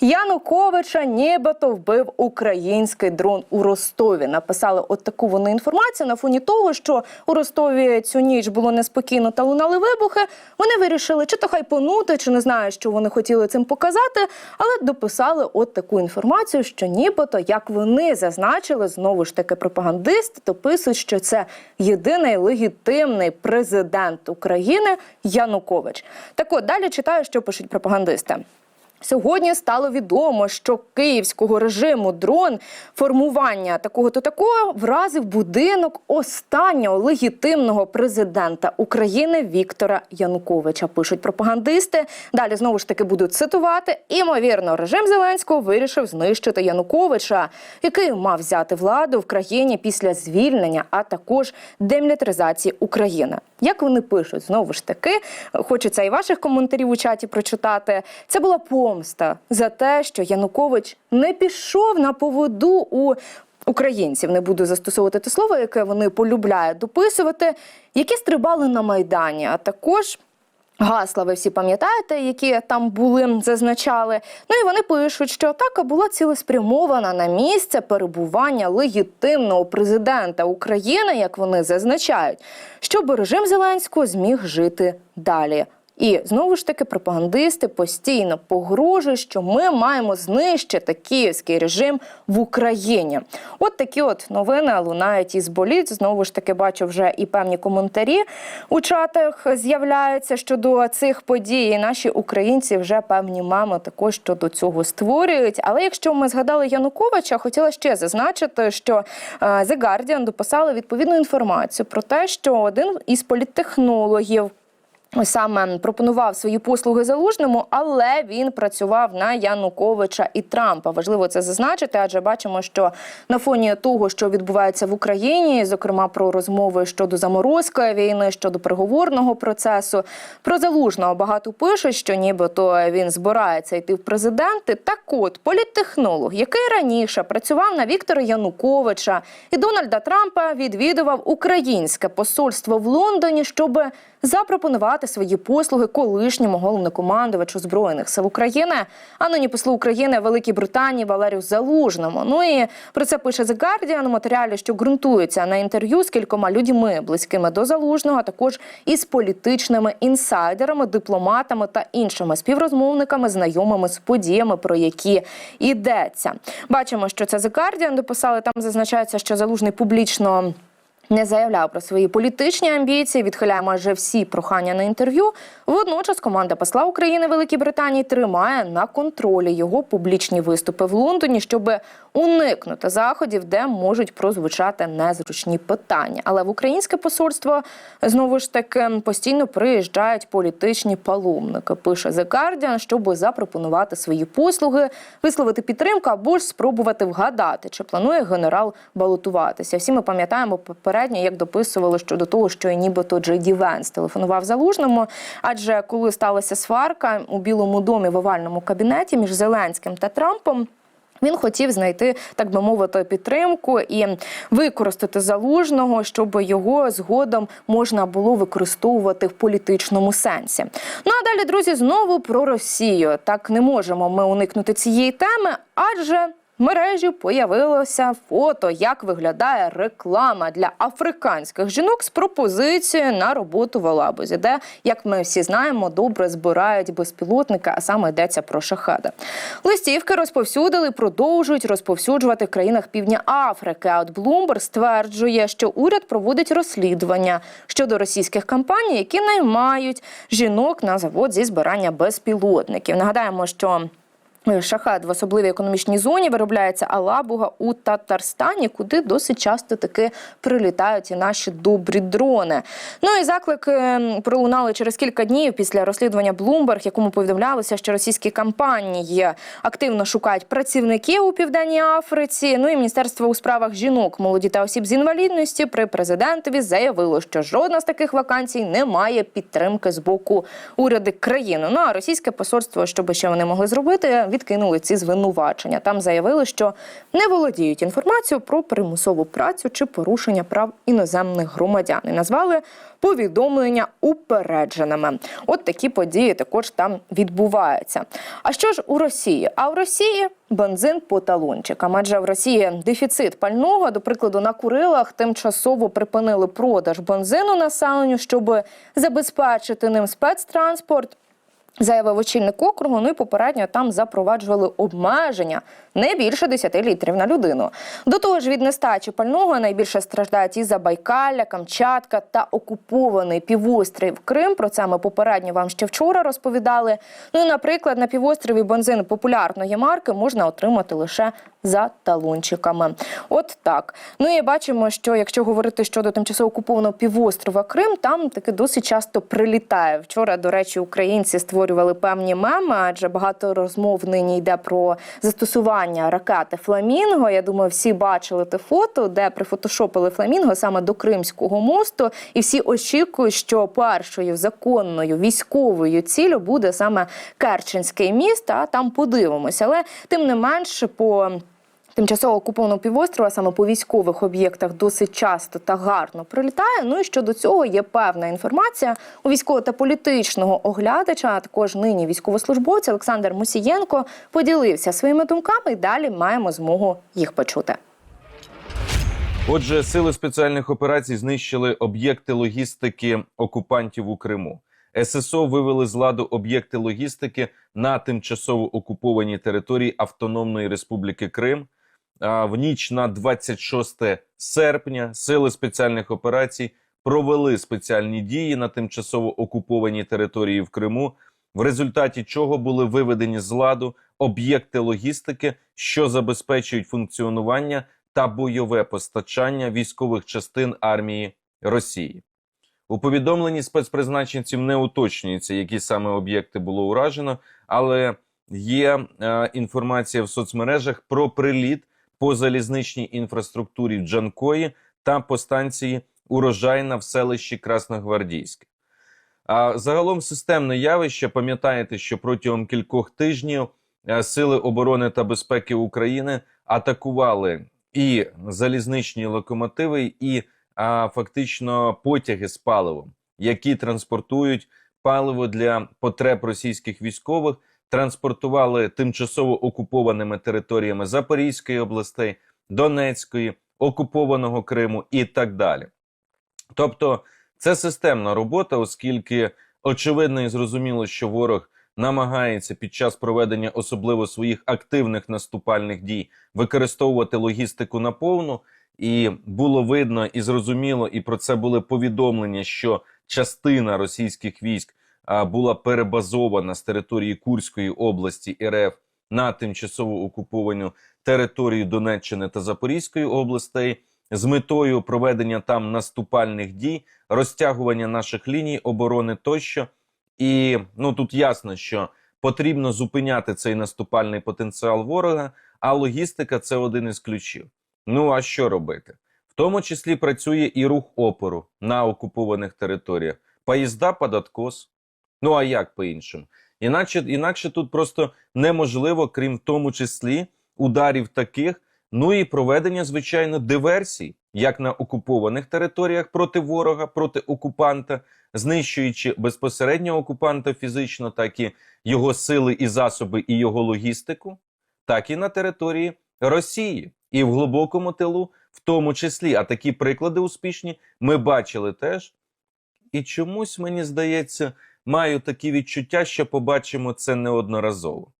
Януковича нібито вбив український дрон у Ростові. Написали от таку вони інформацію на фоні того, що у Ростові цю ніч було неспокійно та лунали вибухи. Вони вирішили, чи то хайпонути, чи не знаю, що вони хотіли цим показати, але дописали от таку інформацію, що нібито, як вони зазначили, знову ж таки пропагандисти дописують, що це єдиний легітимний президент України Янукович. Так от далі читаю, що пишуть пропагандисти. Сьогодні стало відомо, що київського режиму дрон формування такого то такого вразив будинок останнього легітимного президента України Віктора Януковича. Пишуть пропагандисти. Далі знову ж таки буду цитувати. Імовірно, режим Зеленського вирішив знищити Януковича, який мав взяти владу в країні після звільнення, а також демілітаризації України. Як вони пишуть, знову ж таки, хочеться і ваших коментарів у чаті прочитати. Це була помста за те, що Янукович не пішов на поводу у українців. Не буду застосовувати те слово, яке вони полюбляють дописувати, які стрибали на майдані, а також. Гасла, ви всі пам'ятаєте, які там були, зазначали. Ну і вони пишуть, що атака була цілеспрямована на місце перебування легітимного президента України, як вони зазначають, щоб режим Зеленського зміг жити далі. І знову ж таки пропагандисти постійно погрожують, що ми маємо знищити київський режим в Україні. От такі от новини лунають із боліт. Знову ж таки, бачу вже і певні коментарі у чатах з'являються щодо цих подій. І Наші українці вже певні меми також щодо цього створюють. Але якщо ми згадали Януковича, хотіла ще зазначити, що е, The Guardian дописали відповідну інформацію про те, що один із політтехнологів. Саме пропонував свої послуги залужному, але він працював на Януковича і Трампа. Важливо це зазначити, адже бачимо, що на фоні того, що відбувається в Україні, зокрема про розмови щодо заморозки війни, щодо переговорного процесу, про залужного багато пишуть, що нібито він збирається йти в президенти. Так от політтехнолог, який раніше працював на Віктора Януковича і Дональда Трампа, відвідував українське посольство в Лондоні, щоб запропонувати свої послуги колишньому головнокомандувачу збройних сил України, а нині послу України Великій Британії Валерію Залужному. Ну і про це пише The Guardian у матеріалі, що ґрунтується на інтерв'ю з кількома людьми, близькими до залужного, а також із політичними інсайдерами, дипломатами та іншими співрозмовниками, знайомими з подіями, про які йдеться. Бачимо, що це The Guardian дописали. Там зазначається, що залужний публічно. Не заявляв про свої політичні амбіції, відхиляє майже всі прохання на інтерв'ю. Водночас команда посла України Великій Британії тримає на контролі його публічні виступи в Лондоні, щоб уникнути заходів, де можуть прозвучати незручні питання. Але в українське посольство знову ж таки постійно приїжджають політичні паломники. Пише The Guardian, щоб запропонувати свої послуги, висловити підтримку або ж спробувати вгадати, чи планує генерал балотуватися. Всі ми пам'ятаємо попередньо, як дописували щодо того, що нібито Джей Ді Венс телефонував залужному. Адже коли сталася сварка у Білому домі в овальному кабінеті між Зеленським та Трампом. Він хотів знайти, так би мовити, підтримку і використати залужного, щоб його згодом можна було використовувати в політичному сенсі. Ну а далі, друзі, знову про Росію. Так не можемо ми уникнути цієї теми, адже мережі появилося фото, як виглядає реклама для африканських жінок з пропозицією на роботу в Алабузі, де, як ми всі знаємо, добре збирають безпілотника, а саме йдеться про шахеда. Листівки розповсюдили, продовжують розповсюджувати в країнах Півдня Африки. А от Блумберг стверджує, що уряд проводить розслідування щодо російських компаній, які наймають жінок на завод зі збирання безпілотників. Нагадаємо, що Шахет в особливій економічній зоні виробляється Алабуга у Татарстані, куди досить часто таки прилітають і наші добрі дрони. Ну і заклик е, пролунали через кілька днів після розслідування Bloomberg, якому повідомлялося, що російські компанії активно шукають працівників у південній Африці. Ну і міністерство у справах жінок, молоді та осіб з інвалідності при президентові заявило, що жодна з таких вакансій не має підтримки з боку уряду країни. Ну а російське посольство, що би ще вони могли зробити, відкинули ці звинувачення. Там заявили, що не володіють інформацією про примусову працю чи порушення прав іноземних громадян. І назвали повідомлення упередженими. От такі події також там відбуваються. А що ж у Росії? А в Росії бензин по талончикам. Адже в Росії дефіцит пального, до прикладу, на Курилах тимчасово припинили продаж бензину населенню, щоб забезпечити ним спецтранспорт. Заявив очільник округу, ну і попередньо там запроваджували обмеження не більше 10 літрів на людину. До того ж, від нестачі пального найбільше страждають і Забайкалля, Камчатка та окупований півострів Крим. Про це ми попередньо вам ще вчора розповідали. Ну і, наприклад, на півострові бензин популярної марки можна отримати лише за талончиками. От так. Ну і бачимо, що якщо говорити щодо тимчасово окупованого півострова Крим, там таки досить часто прилітає. Вчора, до речі, українці створювали певні меми, адже багато розмов нині йде про застосування ракети Фламінго. Я думаю, всі бачили те фото, де прифотошопили Фламінго саме до Кримського мосту, і всі очікують, що першою законною військовою ціллю буде саме Керченський міст. А там подивимося. Але тим не менш по Тимчасово окупованого півострова саме по військових об'єктах досить часто та гарно прилітає. Ну і щодо цього є певна інформація у військово та політичного оглядача. А також нині військовослужбовець Олександр Мусієнко поділився своїми думками. і Далі маємо змогу їх почути. Отже, сили спеціальних операцій знищили об'єкти логістики окупантів у Криму. ССО вивели з ладу об'єкти логістики на тимчасово окупованій території Автономної Республіки Крим. В ніч на 26 серпня сили спеціальних операцій провели спеціальні дії на тимчасово окупованій території в Криму, в результаті чого були виведені з ладу об'єкти логістики, що забезпечують функціонування та бойове постачання військових частин армії Росії. У повідомленні спецпризначенців не уточнюється, які саме об'єкти було уражено, але є е, інформація в соцмережах про приліт по залізничній інфраструктурі в Джанкої та по станції Урожайна в селищі Красногвардійське. А загалом системне явище. Пам'ятаєте, що протягом кількох тижнів е, Сили оборони та безпеки України атакували і залізничні локомотиви, і а, фактично потяги з паливом, які транспортують паливо для потреб російських військових, транспортували тимчасово окупованими територіями Запорізької областей, Донецької, окупованого Криму і так далі. Тобто, це системна робота, оскільки очевидно і зрозуміло, що ворог намагається під час проведення особливо своїх активних наступальних дій використовувати логістику наповну. І було видно і зрозуміло, і про це були повідомлення, що частина російських військ була перебазована з території Курської області РФ на тимчасово окуповану територію Донеччини та Запорізької областей з метою проведення там наступальних дій, розтягування наших ліній оборони тощо. І ну тут ясно, що потрібно зупиняти цей наступальний потенціал ворога, а логістика це один із ключів. Ну а що робити? В тому числі працює і рух опору на окупованих територіях. Поїзда під откос. Ну а як по-іншому? Іначе, інакше тут просто неможливо, крім в тому числі ударів таких, ну і проведення, звичайно, диверсій, як на окупованих територіях проти ворога, проти окупанта, знищуючи безпосередньо окупанта фізично, так і його сили і засоби, і його логістику, так і на території Росії і в глибокому тилу, в тому числі. А такі приклади успішні ми бачили теж. І чомусь мені здається, маю такі відчуття, що побачимо це неодноразово.